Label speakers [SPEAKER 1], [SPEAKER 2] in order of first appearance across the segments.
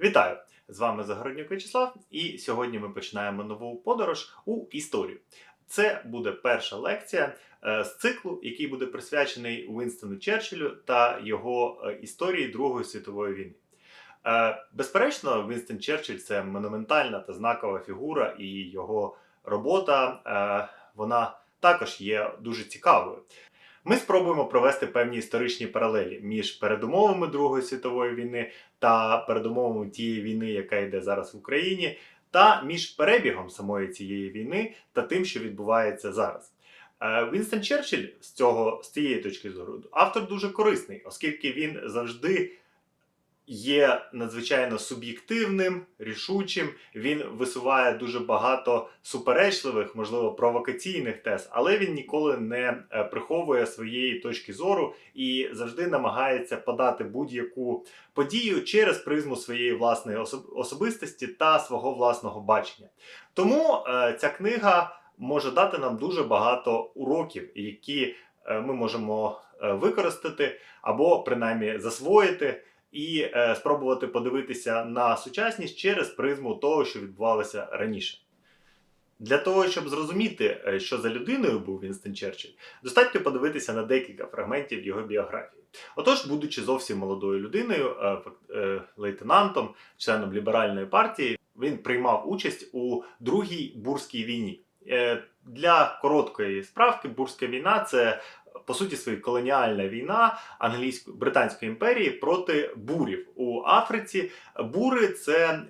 [SPEAKER 1] Вітаю! З вами Загороднюк Вячеслав, і сьогодні ми починаємо нову подорож у історію. Це буде перша лекція е, з циклу, який буде присвячений Уінстону Черчиллю та його е, історії Другої світової війни. Е, Безперечно, Вінстон Черчилль це монументальна та знакова фігура, і його робота вона також є дуже цікавою. Ми спробуємо провести певні історичні паралелі між передумовами Другої світової війни та передумовами тієї війни, яка йде зараз в Україні, та між перебігом самої цієї війни та тим, що відбувається зараз. Е, Вінстон Черчилль з цього з цієї точки зору автор дуже корисний, оскільки він завжди є надзвичайно суб'єктивним, рішучим. Він висуває дуже багато суперечливих, можливо, провокаційних тез, але він ніколи не е, приховує своєї точки зору і завжди намагається подати будь-яку подію через призму своєї власної особистості та свого власного бачення. Тому е, ця книга може дати нам дуже багато уроків, які е, ми можемо використати або принаймні засвоїти. І е, спробувати подивитися на сучасність через призму того, що відбувалося раніше. Для того, щоб зрозуміти, е, що за людиною був Вінстон Черчилль, достатньо подивитися на декілька фрагментів його біографії. Отож, будучи зовсім молодою людиною, е, е, лейтенантом, членом ліберальної партії, він приймав участь у Другій Бурській війні. Для короткої справки, Бурська війна це по суті своїй колоніальна війна англійської британської імперії проти бурів у Африці. Бури це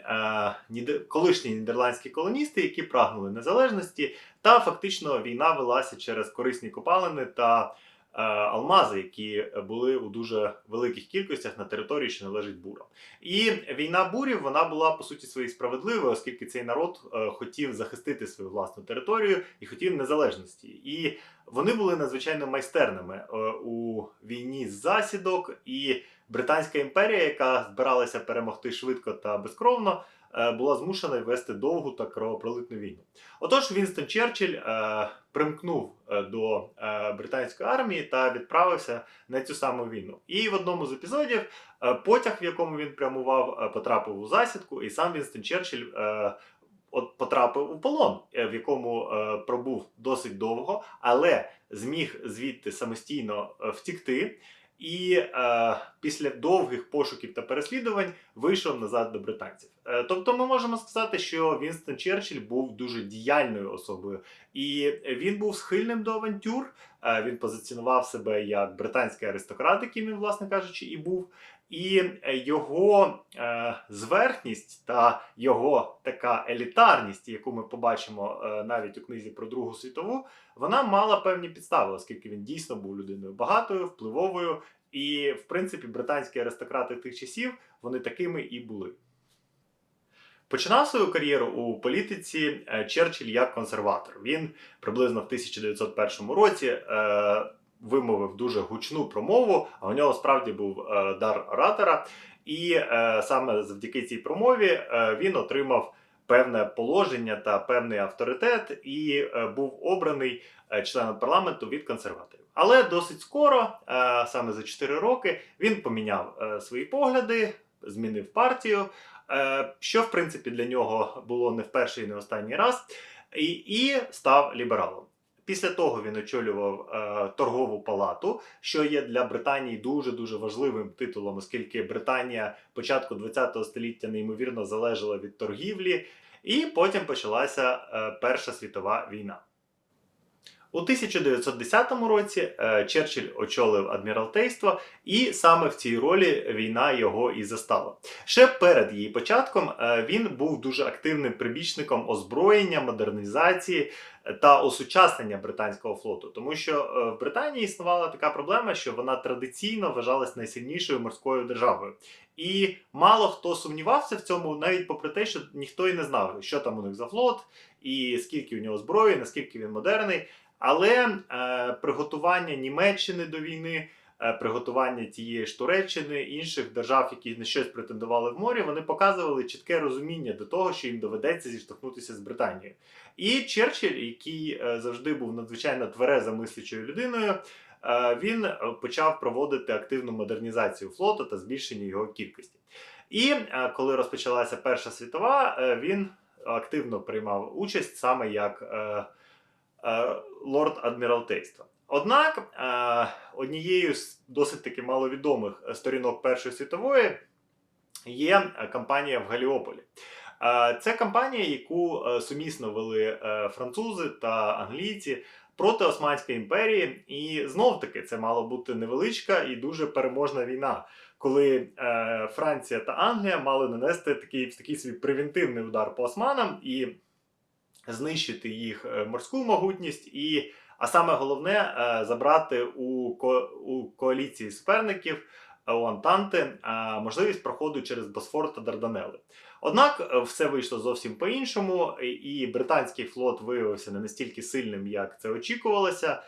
[SPEAKER 1] е, колишні нідерландські колоністи, які прагнули незалежності, та фактично війна велася через корисні копалини та алмази, які були у дуже великих кількостях на території, що належить бурам. І війна бурів вона була по суті своєї справедливою, оскільки цей народ е, хотів захистити свою власну територію і хотів незалежності. І вони були надзвичайно майстерними е, у війні з засідок, і Британська імперія, яка збиралася перемогти швидко та безкровно, е, була змушена вести довгу та кровопролитну війну. Отож, Вінстон Черчилль е, примкнув е, до е, британської армії та відправився на цю саму війну. І в одному з епізодів е, потяг, в якому він прямував, е, потрапив у засідку, і сам Вінстон Черчилль е, от потрапив у полон, е, в якому е, пробув досить довго, але зміг звідти самостійно е, втікти. І е, після довгих пошуків та переслідувань вийшов назад до британців. Е, тобто, ми можемо сказати, що Вінстон Черчилль був дуже діяльною особою, і він був схильним до авантюр. Е, він позиціонував себе як британський аристократ, яким він, власне кажучи, і був. І е, його е, зверхність та його така елітарність, яку ми побачимо е, навіть у книзі про Другу світову, вона мала певні підстави, оскільки він дійсно був людиною багатою, впливовою, і, в принципі, британські аристократи тих часів вони такими і були. Починав свою кар'єру у політиці Черчилль як консерватор. Він приблизно в 1901 році е, вимовив дуже гучну промову, а у нього справді був е, дар оратора. І е, саме завдяки цій промові е, він отримав певне положення та певний авторитет і е, був обраний е, членом парламенту від консерваторів. Але досить скоро, е, саме за 4 роки, він поміняв е, свої погляди, змінив партію, е, що в принципі для нього було не в перший і не останній раз, і, і став лібералом. Після того він очолював е, торгову палату, що є для Британії дуже дуже важливим титулом, оскільки Британія початку ХХ століття неймовірно залежала від торгівлі, і потім почалася е, Перша світова війна. У 1910 році е, Черчилль очолив адміралтейство, і саме в цій ролі війна його і застала. Ще перед її початком е, він був дуже активним прибічником озброєння, модернізації е, та осучаснення британського флоту, тому що в Британії існувала така проблема, що вона традиційно вважалась найсильнішою морською державою. І мало хто сумнівався в цьому, навіть попри те, що ніхто і не знав, що там у них за флот, і скільки у нього зброї, наскільки він модерний. Але е, приготування Німеччини до війни, е, приготування тієї ж Туреччини, інших держав, які на щось претендували в морі, вони показували чітке розуміння до того, що їм доведеться зіштовхнутися з Британією. І Черчилль, який е, завжди був надзвичайно тверезо мислячою людиною, е, він е, почав проводити активну модернізацію флоту та збільшення його кількості. І е, коли розпочалася Перша світова, він активно приймав участь саме як лорд адміралтейства. Однак е, однією з досить таки маловідомих сторінок Першої світової є е, кампанія в Галіополі. Е, Це кампанія, яку е, сумісно вели е, французи та англійці проти Османської імперії. І знов таки це мала бути невеличка і дуже переможна війна, коли е, Франція та Англія мали нанести такий, такий свій превентивний удар по османам і знищити їх е, морську могутність, і, а саме головне е, забрати у, ко, у коаліції суперників е, у Антанти можливість проходу через Босфор та Дарданели. Однак все вийшло зовсім по-іншому, і- британський флот виявився не настільки сильним, як це очікувалося.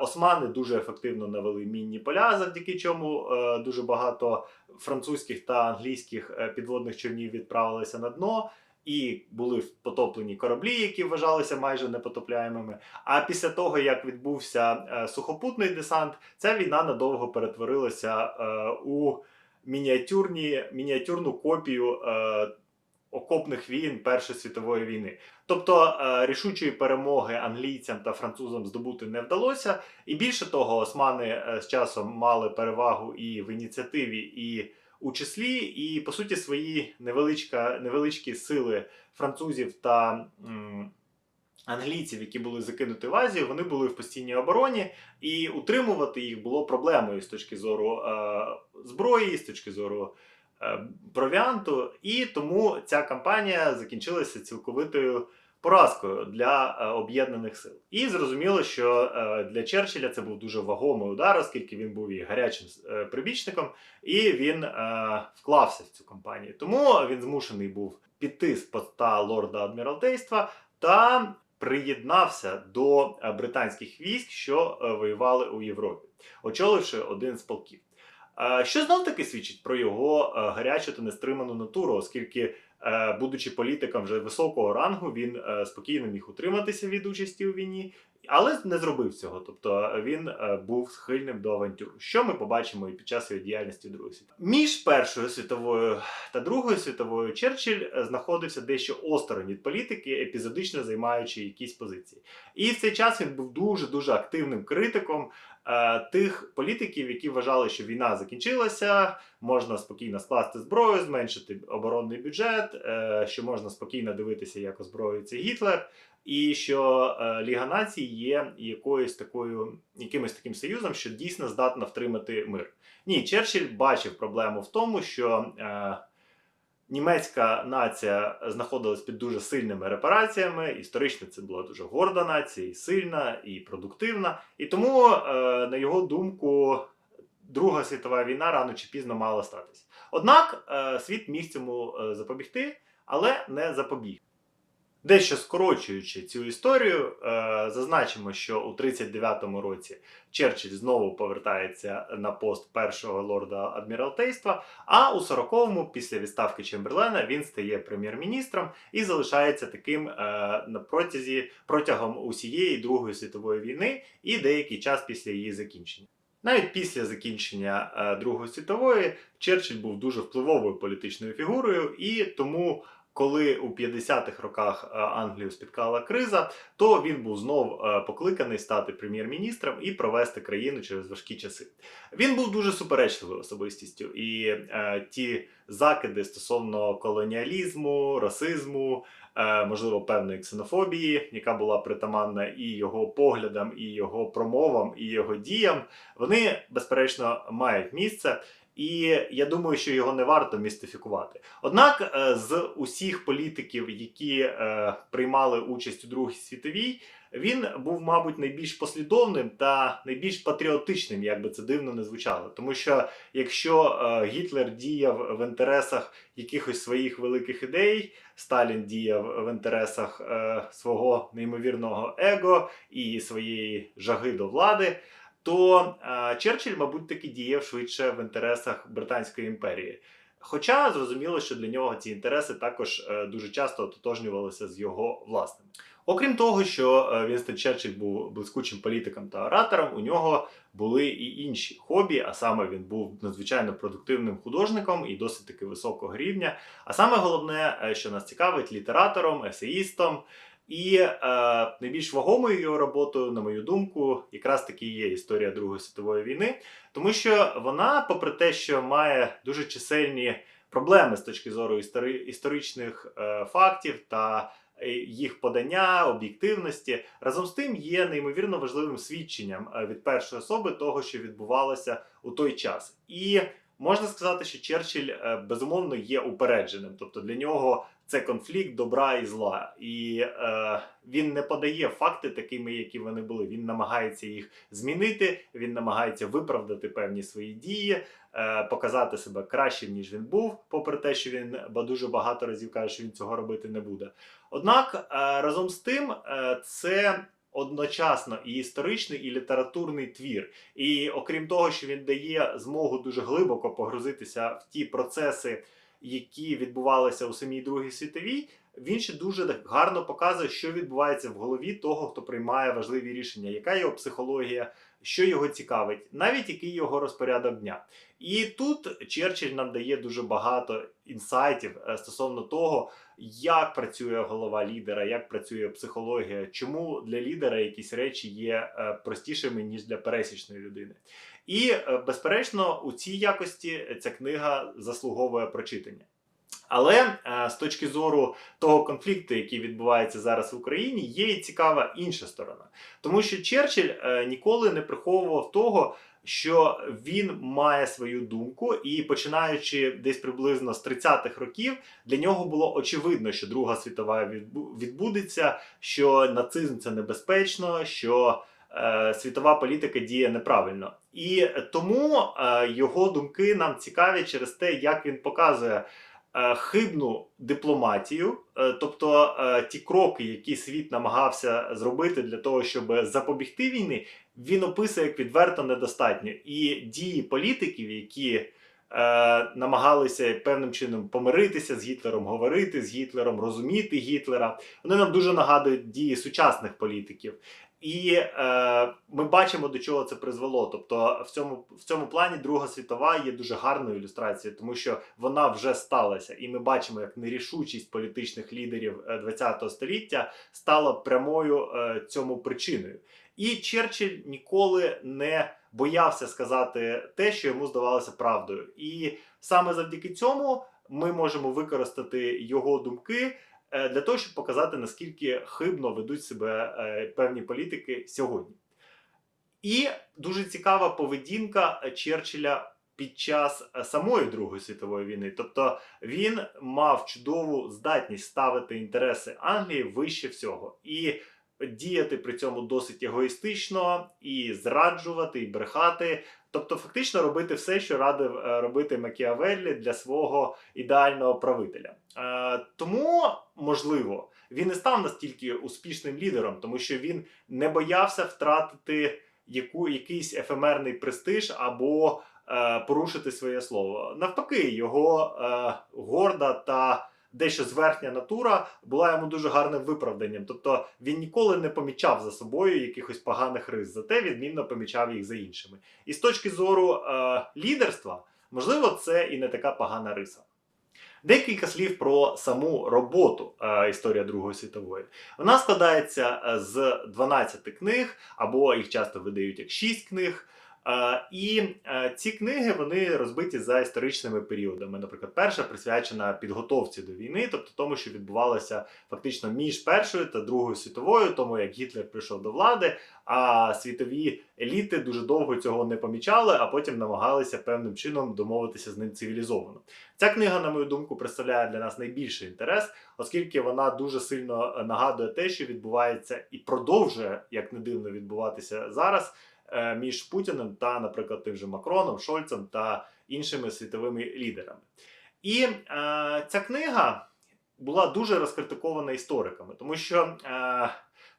[SPEAKER 1] Османи дуже ефективно навели мінні поля, завдяки чому дуже багато французьких та англійських підводних човнів відправилися на дно. І були потоплені кораблі, які вважалися майже непотопляємими. А після того, як відбувся е, сухопутний десант, ця війна надовго перетворилася е, у мініатюрні, мініатюрну копію е, окопних війн Першої світової війни. Тобто рішучої перемоги англійцям та французам здобути не вдалося. І більше того, османи з часом мали перевагу і в ініціативі, і у числі, і по суті свої невеличкі сили французів та м, англійців, які були закинуті в Азію, вони були в постійній обороні, і утримувати їх було проблемою з точки зору е, зброї, з точки зору е, провіанту. І тому ця кампанія закінчилася цілковитою поразкою для е, об'єднаних сил. І зрозуміло, що е, для Черчилля це був дуже вагомий удар, оскільки він був і гарячим е, прибічником, і він вклався в цю кампанію. Тому він змушений був піти з поста лорда адміралтейства та приєднався до британських військ, що воювали у Європі, очоливши один з полків. Що знов таки свідчить про його гарячу та нестриману натуру, оскільки, будучи політиком вже високого рангу, він е, спокійно міг утриматися від участі у війні, але не зробив цього. Тобто він е, був схильним до авантюр, що ми побачимо і під час його діяльності Другої світової. Між Першою світовою та Другою світовою Черчилль е, знаходився дещо осторонь від політики, епізодично займаючи якісь позиції. І в цей час він був дуже дуже активним критиком е, тих політиків, які вважали, що війна закінчилася, можна спокійно скласти зброю, зменшити оборонний бюджет, е, що можна спокійно дивитися, як озброюється Гітлер. І що е, Ліга націй є якоюсь такою, якимось таким союзом, що дійсно здатна втримати мир. Ні, Черчилль бачив проблему в тому, що е, німецька нація знаходилась під дуже сильними репараціями. Історично це була дуже горда нація, і сильна, і продуктивна. І тому, е, на його думку, Друга світова війна рано чи пізно мала статись. Однак е, світ міг цьому е, запобігти, але не запобіг. Дещо скорочуючи цю історію, е, зазначимо, що у 39-му році Черчилль знову повертається на пост першого лорда адміралтейства. А у 40-му, після відставки Чемберлена, він стає прем'єр-міністром і залишається таким е, на протязі протягом усієї Другої світової війни і деякий час після її закінчення. Навіть після закінчення е, Другої світової Черчилль був дуже впливовою політичною фігурою, і тому, коли у 50-х роках е, Англію спіткала криза, то він був знов е, покликаний стати прем'єр-міністром і провести країну через важкі часи. Він був дуже суперечливою особистістю, і е, ті закиди стосовно колоніалізму, расизму, е, можливо, певної ксенофобії, яка була притаманна і його поглядам, і його промовам, і його діям, вони безперечно мають місце. І я думаю, що його не варто містифікувати. Однак е, з усіх політиків, які е, приймали участь у Другій світовій, він був, мабуть, найбільш послідовним та найбільш патріотичним, як би це дивно не звучало. Тому що якщо е, Гітлер діяв в інтересах якихось своїх великих ідей, Сталін діяв в інтересах свого неймовірного его і своєї жаги до влади, то е, Черчилль, мабуть, таки діяв швидше в інтересах Британської імперії. Хоча зрозуміло, що для нього ці інтереси також е, дуже часто ототожнювалися з його власними. Окрім того, що е, Вінстон Черчилль був блискучим політиком та оратором, у нього були і інші хобі, а саме він був надзвичайно продуктивним художником і досить таки високого рівня. А саме головне, що нас цікавить, літератором, есеїстом. І е, найбільш вагомою його роботою, на мою думку, якраз таки є історія Другої світової війни, тому що вона, попри те, що має дуже чисельні проблеми з точки зору істори- історичних е, фактів та е, їх подання, об'єктивності, разом з тим є неймовірно важливим свідченням е, від першої особи того, що відбувалося у той час. І можна сказати, що Черчилль е, безумовно є упередженим, тобто для нього це конфлікт добра і зла, і е, він не подає факти такими, які вони були. Він намагається їх змінити, він намагається виправдати певні свої дії, е, показати себе кращим, ніж він був, попри те, що він ба- дуже багато разів каже, що він цього робити не буде. Однак е, разом з тим, е, це одночасно і історичний, і літературний твір. І окрім того, що він дає змогу дуже глибоко погрузитися в ті процеси, які відбувалися у самій Другій світовій, він ще дуже гарно показує, що відбувається в голові того, хто приймає важливі рішення, яка його психологія, що його цікавить, навіть який його розпорядок дня. І тут Черчилль нам дає дуже багато інсайтів е, стосовно того, як працює голова лідера, як працює психологія, чому для лідера якісь речі є е, простішими ніж для пересічної людини. І, е, безперечно, у цій якості ця книга заслуговує прочитання. Але е, з точки зору того конфлікту, який відбувається зараз в Україні, є і цікава інша сторона. Тому що Черчилль е, ніколи не приховував того, що він має свою думку, і починаючи десь приблизно з 30-х років, для нього було очевидно, що Друга світова відбу- відбудеться, що нацизм це небезпечно, що е, світова політика діє неправильно. І тому е, його думки нам цікаві через те, як він показує хибну дипломатію, е, тобто е, ті кроки, які світ намагався зробити для того, щоб запобігти війни, він описує як відверто недостатньо. І дії політиків, які е, намагалися певним чином помиритися з Гітлером, говорити з Гітлером, розуміти Гітлера, вони нам дуже нагадують дії сучасних політиків. І е, ми бачимо, до чого це призвело. Тобто, в цьому в цьому плані Друга світова є дуже гарною ілюстрацією, тому що вона вже сталася, і ми бачимо, як нерішучість політичних лідерів ХХ століття стала прямою е, цьому причиною. І Черчилль ніколи не боявся сказати те, що йому здавалося правдою. І саме завдяки цьому ми можемо використати його думки е, для того, щоб показати, наскільки хибно ведуть себе е, певні політики сьогодні. І дуже цікава поведінка Черчилля під час е, самої Другої світової війни. Тобто він мав чудову здатність ставити інтереси Англії вище всього. І діяти при цьому досить егоїстично, і зраджувати, і брехати. Тобто, фактично робити все, що радив е, робити Макіавеллі для свого ідеального правителя. Е, тому, можливо, він не став настільки успішним лідером, тому що він не боявся втратити яку, якийсь ефемерний престиж або е, порушити своє слово. Навпаки, його е, горда та дещо зверхня натура була йому дуже гарним виправданням. Тобто він ніколи не помічав за собою якихось поганих рис, зате відмінно помічав їх за іншими. І з точки зору е, лідерства, можливо, це і не така погана риса. Декілька слів про саму роботу е, Історія Другої світової. Вона складається е, з 12 книг, або їх часто видають як 6 книг. І е, ці книги вони розбиті за історичними періодами. Наприклад, перша присвячена підготовці до війни, тобто тому, що відбувалося фактично між Першою та Другою світовою, тому як Гітлер прийшов до влади, а світові еліти дуже довго цього не помічали, а потім намагалися певним чином домовитися з ним цивілізовано. Ця книга, на мою думку, представляє для нас найбільший інтерес, оскільки вона дуже сильно е, нагадує те, що відбувається і продовжує, як не дивно, відбуватися зараз між Путіним та, наприклад, тим же Макроном, Шольцем та іншими світовими лідерами. І е, ця книга була дуже розкритикована істориками, тому що е,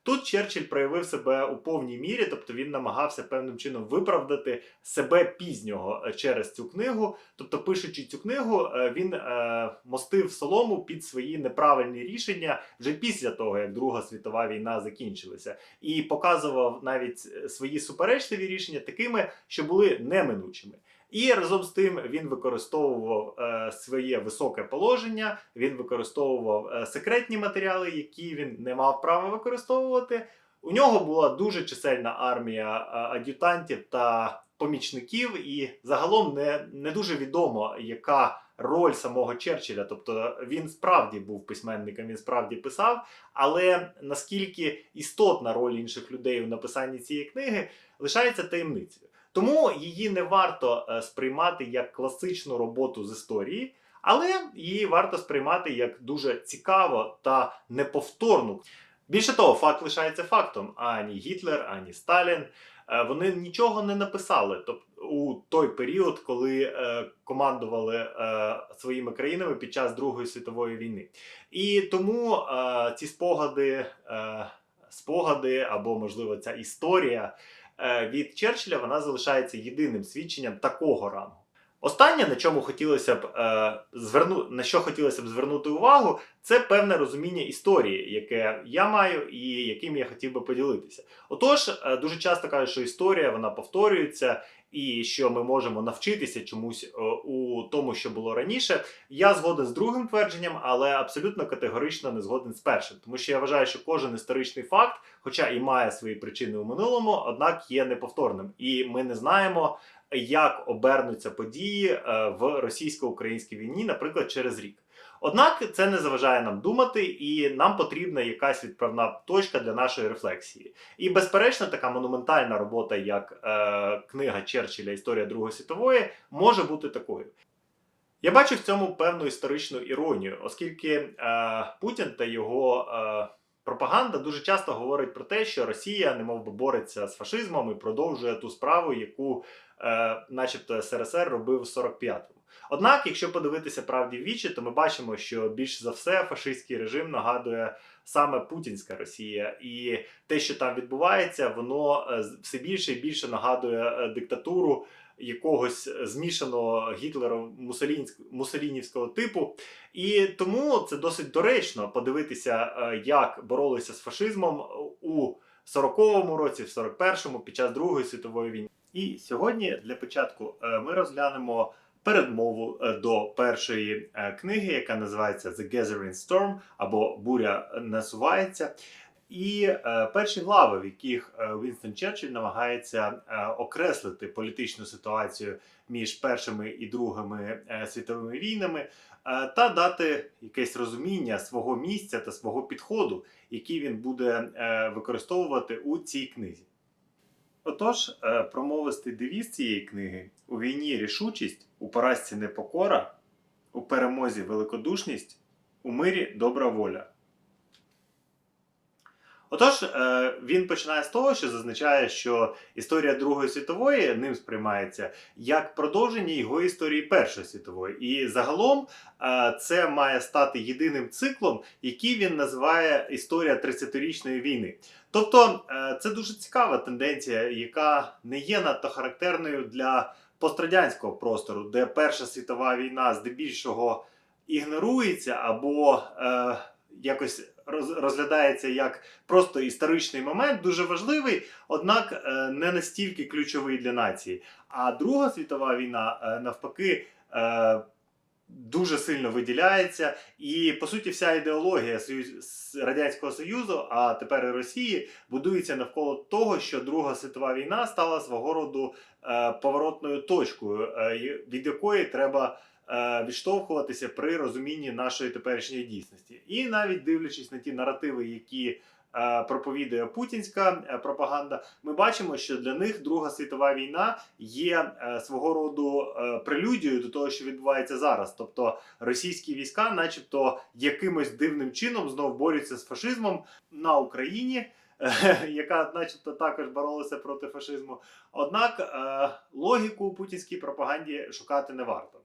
[SPEAKER 1] Тут Черчилль проявив себе у повній мірі, тобто він намагався певним чином виправдати себе пізнього е, через цю книгу. Тобто, пишучи цю книгу, е, він е, мостив солому під свої неправильні рішення вже після того, як Друга світова війна закінчилася, і показував навіть е, свої суперечливі рішення такими, що були неминучими. І разом з тим він використовував е, своє високе положення, він використовував е, секретні матеріали, які він не мав права використовувати. У нього була дуже чисельна армія е, ад'ютантів та помічників, і загалом не, не дуже відомо, яка роль самого Черчилля. Тобто він справді був письменником, він справді писав, але наскільки істотна роль інших людей у написанні цієї книги лишається таємницею. Тому її не варто е, сприймати як класичну роботу з історії, але її варто сприймати як дуже цікаво та неповторну. Більше того, факт лишається фактом: ані Гітлер, ані Сталін. е, Вони нічого не написали тобто, у той період, коли е, командували е, своїми країнами під час Другої світової війни. І тому е, ці спогади, е, спогади або, можливо, ця історія від Черчилля вона залишається єдиним свідченням такого рангу. Останнє, на чому хотілося б е, зверну, на що хотілося б звернути увагу, це певне розуміння історії, яке я маю і яким я хотів би поділитися. Отож, е, дуже часто кажуть, що історія вона повторюється, і що ми можемо навчитися чомусь е, у тому, що було раніше. Я згоден з другим твердженням, але абсолютно категорично не згоден з першим, тому що я вважаю, що кожен історичний факт, хоча і має свої причини у минулому, однак є неповторним, і ми не знаємо. Як обернуться події е, в російсько-українській війні, наприклад, через рік. Однак це не заважає нам думати, і нам потрібна якась відправна точка для нашої рефлексії. І, безперечно, така монументальна робота, як е, книга Черчилля Історія Другої світової, може бути такою. Я бачу в цьому певну історичну іронію, оскільки е, Путін та його е, пропаганда дуже часто говорить про те, що Росія немов би бореться з фашизмом і продовжує ту справу, яку, е, начебто, СРСР робив в 45-му. Однак, якщо подивитися правді в вічі, то ми бачимо, що більш за все фашистський режим нагадує саме Путінська Росія, і те, що там відбувається, воно е, все більше і більше нагадує е, диктатуру якогось змішаного гітлером мусолінівського типу. І тому це досить доречно подивитися, е, як боролися з фашизмом у 40-му році, в 41-му, під час Другої світової війни. І сьогодні для початку ми розглянемо передмову е, до першої е, книги, яка називається The Gathering Storm або Буря насувається. І е, перші глави, в яких Вінстон Черчилль намагається окреслити політичну ситуацію між першими і другими світовими війнами, та дати якесь розуміння свого місця та свого підходу, який він буде використовувати у цій книзі. Отож, е, промовистий девіз цієї книги у війні рішучість, у поразці непокора, у перемозі великодушність, у мирі добра воля. Отож, е, він починає з того, що зазначає, що історія Другої світової ним сприймається як продовження його історії Першої світової. І загалом е, це має стати єдиним циклом, який він називає історія 30-річної війни. Тобто е, це дуже цікава тенденція, яка не є надто характерною для пострадянського простору, де Перша світова війна здебільшого ігнорується або е, якось розглядається як просто історичний момент, дуже важливий, однак е, не настільки ключовий для нації. А Друга світова війна, е, навпаки, е, дуже сильно виділяється. І по суті, вся ідеологія. Радянського Союзу, а тепер і Росії, будується навколо того, що Друга світова війна стала свого роду е, поворотною точкою, е, від якої треба е, відштовхуватися при розумінні нашої теперішньої дійсності. І навіть дивлячись на ті наративи, які проповідує путінська е, пропаганда, ми бачимо, що для них Друга світова війна є е, свого роду е, прелюдією до того, що відбувається зараз. Тобто російські війська, начебто, якимось дивним чином знов борються з фашизмом на Україні. е, Яка, начебто, також боролася проти фашизму. Однак е, логіку у путінській пропаганді шукати не варто.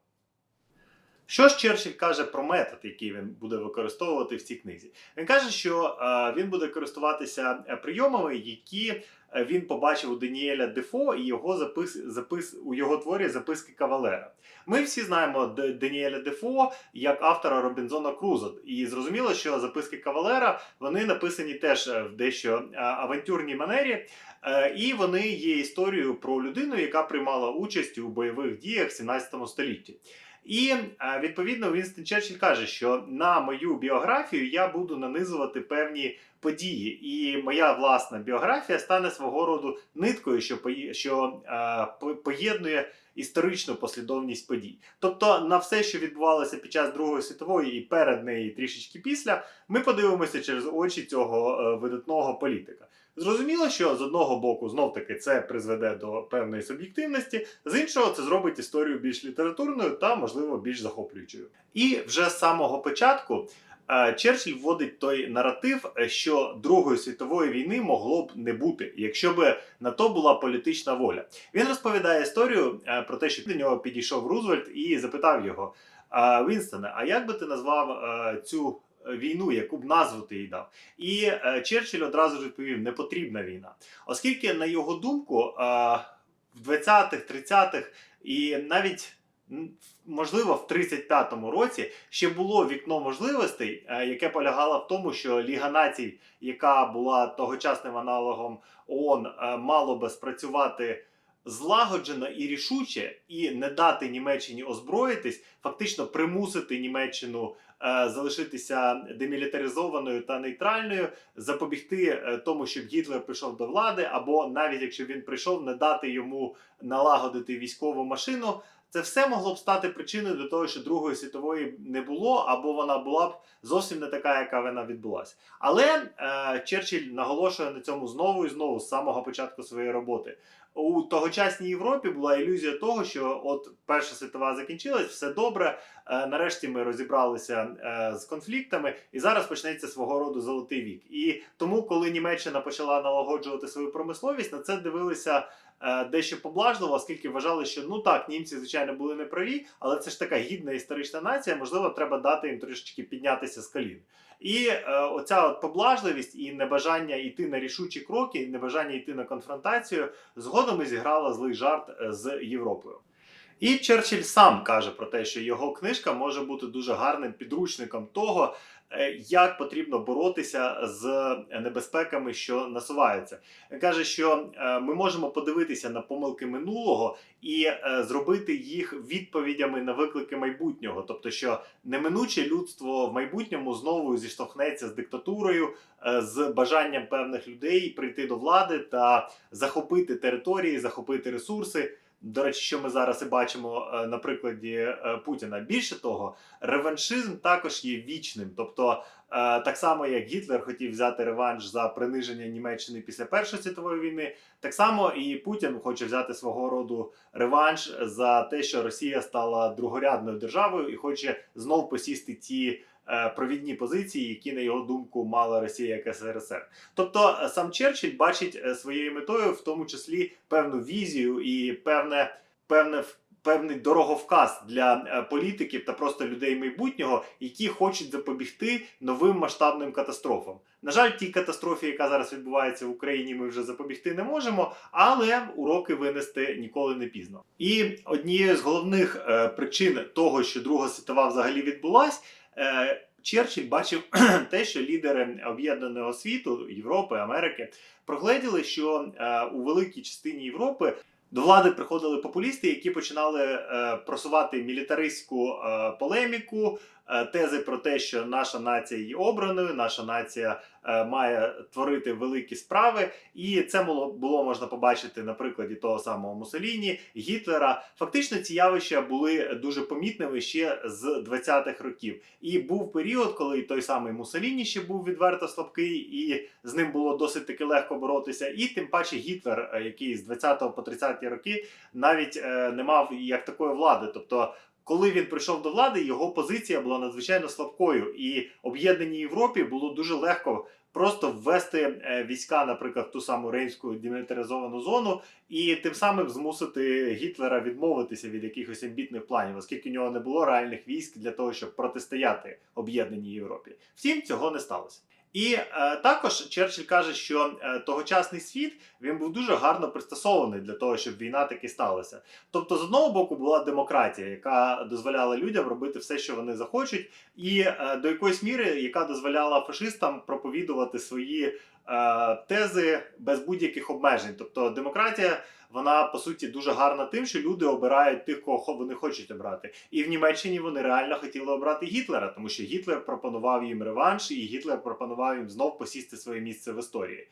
[SPEAKER 1] Що ж Черчилль каже про метод, який він буде використовувати в цій книзі? Він каже, що е, він буде користуватися е, прийомами, які е, він побачив у Даніеля Дефо і його запис, запис у його творі записки Кавалера. Ми всі знаємо Даніеля Дефо як автора Робінзона Крузо, і зрозуміло, що записки Кавалера вони написані теж в дещо авантюрній манері. І вони є історією про людину, яка приймала участь у бойових діях в 17 столітті. І е, відповідно Вінстон Черчилль каже, що на мою біографію я буду нанизувати певні події, і моя власна біографія стане свого роду ниткою, що що е, поєднує історичну послідовність подій. Тобто на все, що відбувалося під час Другої світової і перед нею, трішечки після, ми подивимося через очі цього е, видатного політика. Зрозуміло, що з одного боку знов таки це призведе до певної суб'єктивності, з іншого це зробить історію більш літературною та, можливо, більш захоплюючою. І вже з самого початку е, Черчилль вводить той наратив, що Другої світової війни могло б не бути, якщо б на то була політична воля. Він розповідає історію е, про те, що до нього підійшов Рузвельт і запитав його: «А, Вінстоне, а як би ти назвав е, цю війну, яку б назву ти їй дав? І е, Черчилль одразу ж відповів: не потрібна війна. Оскільки, на його думку, е, в 20-х, 30-х і навіть можливо в 35-му році ще було вікно можливостей, е, яке полягало в тому, що Ліга націй, яка була тогочасним аналогом ООН, мало би спрацювати. Злагоджено і рішуче, і не дати Німеччині озброїтись, фактично примусити Німеччину е, залишитися демілітаризованою та нейтральною, запобігти е, тому, щоб Гітлер прийшов до влади, або навіть якщо він прийшов, не дати йому налагодити військову машину. Це все могло б стати причиною до того, що Другої світової не було, або вона була б зовсім не така, яка вона відбулася. Але е, Черчилль наголошує на цьому знову і знову з самого початку своєї роботи. У тогочасній Європі була ілюзія того, що от Перша світова закінчилась, все добре. Е, нарешті ми розібралися е, з конфліктами, і зараз почнеться свого роду золотий вік. І тому, коли Німеччина почала налагоджувати свою промисловість, на це дивилися дещо поблажливо, оскільки вважали, що ну так, німці звичайно були неправі, але це ж така гідна історична нація. Можливо, треба дати їм трішечки піднятися з колін. І е, оця от поблажливість і небажання йти на рішучі кроки, і небажання йти на конфронтацію згодом і зіграла злий жарт е, з Європою. І Черчилль сам каже про те, що його книжка може бути дуже гарним підручником того, е, як потрібно боротися з небезпеками, що насуваються. Він каже, що е, ми можемо подивитися на помилки минулого і е, зробити їх відповідями на виклики майбутнього. Тобто, що неминуче людство в майбутньому знову зіштовхнеться з диктатурою, е, з бажанням певних людей прийти до влади та захопити території, захопити ресурси. До речі, що ми зараз і бачимо е, на прикладі е, Путіна. Більше того, реваншизм також є вічним. Тобто, е, так само як Гітлер хотів взяти реванш за приниження Німеччини після Першої світової війни, так само і Путін хоче взяти свого роду реванш за те, що Росія стала другорядною державою і хоче знов посісти ті. Е, Провідні позиції, які на його думку мала Росія як СРСР, тобто е, сам Черчилль бачить е, своєю метою, в тому числі певну візію і певне, певне певний дороговказ для політиків та просто людей майбутнього, які хочуть запобігти новим масштабним катастрофам. На жаль, тій катастрофі, яка зараз відбувається в Україні, ми вже запобігти не можемо, але уроки винести ніколи не пізно. І однією з головних причин того, що Друга світова взагалі відбулась. Е, Черчилль бачив те, що лідери об'єднаного світу Європи, Америки прогледіли, що е, у великій частині Європи до влади приходили популісти, які починали е, просувати мілітаристську полеміку, тези про те, що наша нація є обраною, наша нація має творити великі справи. І це було, можна побачити на прикладі того самого Муссоліні, Гітлера. Фактично, ці явища були дуже помітними ще з 20-х років. І був період, коли той самий Муссоліні ще був відверто слабкий, і з ним було досить таки легко боротися. І тим паче Гітлер, е, який з 20 по 30 роки навіть е, не мав як такої влади. Тобто коли він прийшов до влади, його позиція була надзвичайно слабкою, і об'єднаній Європі було дуже легко просто ввести е, війська, наприклад, в ту саму рейнську демілітаризовану зону, і тим самим змусити Гітлера відмовитися від якихось амбітних планів, оскільки у нього не було реальних військ для того, щоб протистояти об'єднаній Європі. Втім, цього не сталося. І е, також Черчилль каже, що е, тогочасний світ він був дуже гарно пристосований для того, щоб війна таки сталася. Тобто, з одного боку, була демократія, яка дозволяла людям робити все, що вони захочуть, і е, до якоїсь міри, яка дозволяла фашистам проповідувати свої е, тези без будь-яких обмежень. Тобто, демократія. Вона по суті дуже гарна тим, що люди обирають тих, кого вони хочуть обрати. І в Німеччині вони реально хотіли обрати Гітлера, тому що Гітлер пропонував їм реванш, і Гітлер пропонував їм знов посісти своє місце в історії.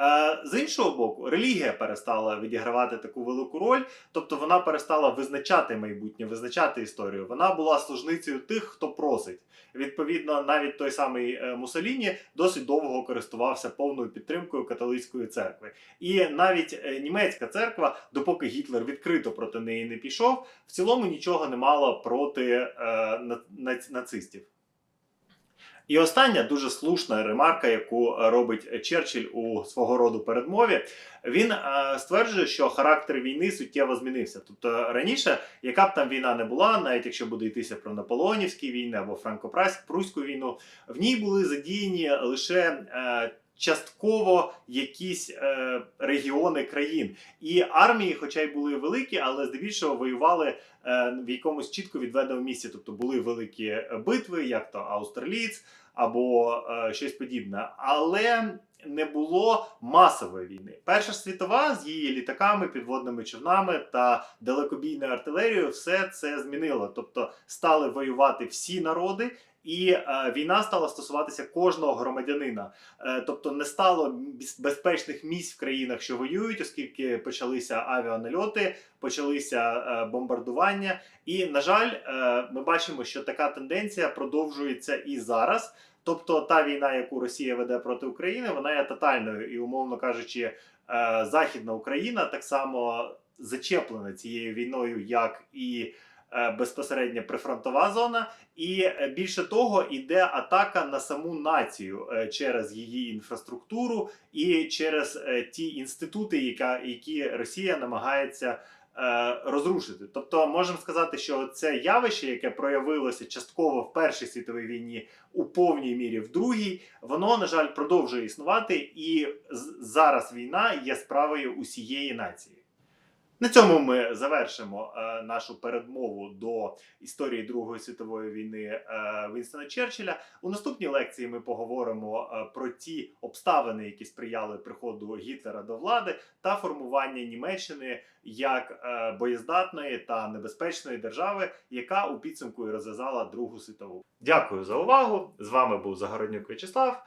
[SPEAKER 1] Е, З іншого боку, релігія перестала відігравати таку велику роль, тобто вона перестала визначати майбутнє, визначати історію. Вона була служницею тих, хто просить. Відповідно, навіть той самий е, Мусоліні досить довго користувався повною підтримкою католицької церкви. І навіть е, німецька церква, допоки Гітлер відкрито проти неї не пішов, в цілому нічого не мала проти е, на- нац- нацистів. І остання дуже слушна ремарка, яку робить Черчилль у свого роду передмові. Він е, стверджує, що характер війни суттєво змінився. Тобто раніше, яка б там війна не була, навіть якщо буде йтися про наполеонівські війни або франко-пруську війну, в ній були задіяні лише е, частково якісь е, регіони країн. І армії, хоча й були великі, але здебільшого воювали е, в якомусь чітко відведеному місці. Тобто були великі битви, як то Аустерліц або е, щось подібне. Але не було масової війни. Перша світова з її літаками, підводними човнами та далекобійною артилерією все це змінило. Тобто стали воювати всі народи. І е, війна стала стосуватися кожного громадянина, е, тобто не стало безпечних місць в країнах, що воюють, оскільки почалися авіанальоти, почалися е, бомбардування. І на жаль, е, ми бачимо, що така тенденція продовжується і зараз. Тобто, та війна, яку Росія веде проти України, вона є тотальною і, умовно кажучи, е, Західна Україна так само зачеплена цією війною, як і безпосередньо прифронтова зона. І е, більше того, іде атака на саму націю е, через її інфраструктуру і через е, ті інститути, які Росія намагається е, розрушити. Тобто, можемо сказати, що це явище, яке проявилося частково в Першій світовій війні, у повній мірі в другій, воно, на жаль, продовжує існувати, і зараз війна є справою усієї нації. На цьому ми завершимо е, нашу передмову до історії Другої світової війни е, Вінстона Черчилля. У наступній лекції ми поговоримо е, про ті обставини, які сприяли приходу Гітлера до влади, та формування Німеччини як е, боєздатної та небезпечної держави, яка у підсумку і розв'язала Другу світову. Дякую за увагу! З вами був Загороднюк В'ячеслав.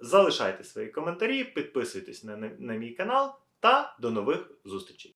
[SPEAKER 1] Залишайте свої коментарі, підписуйтесь на, на, на мій канал та до нових зустрічей.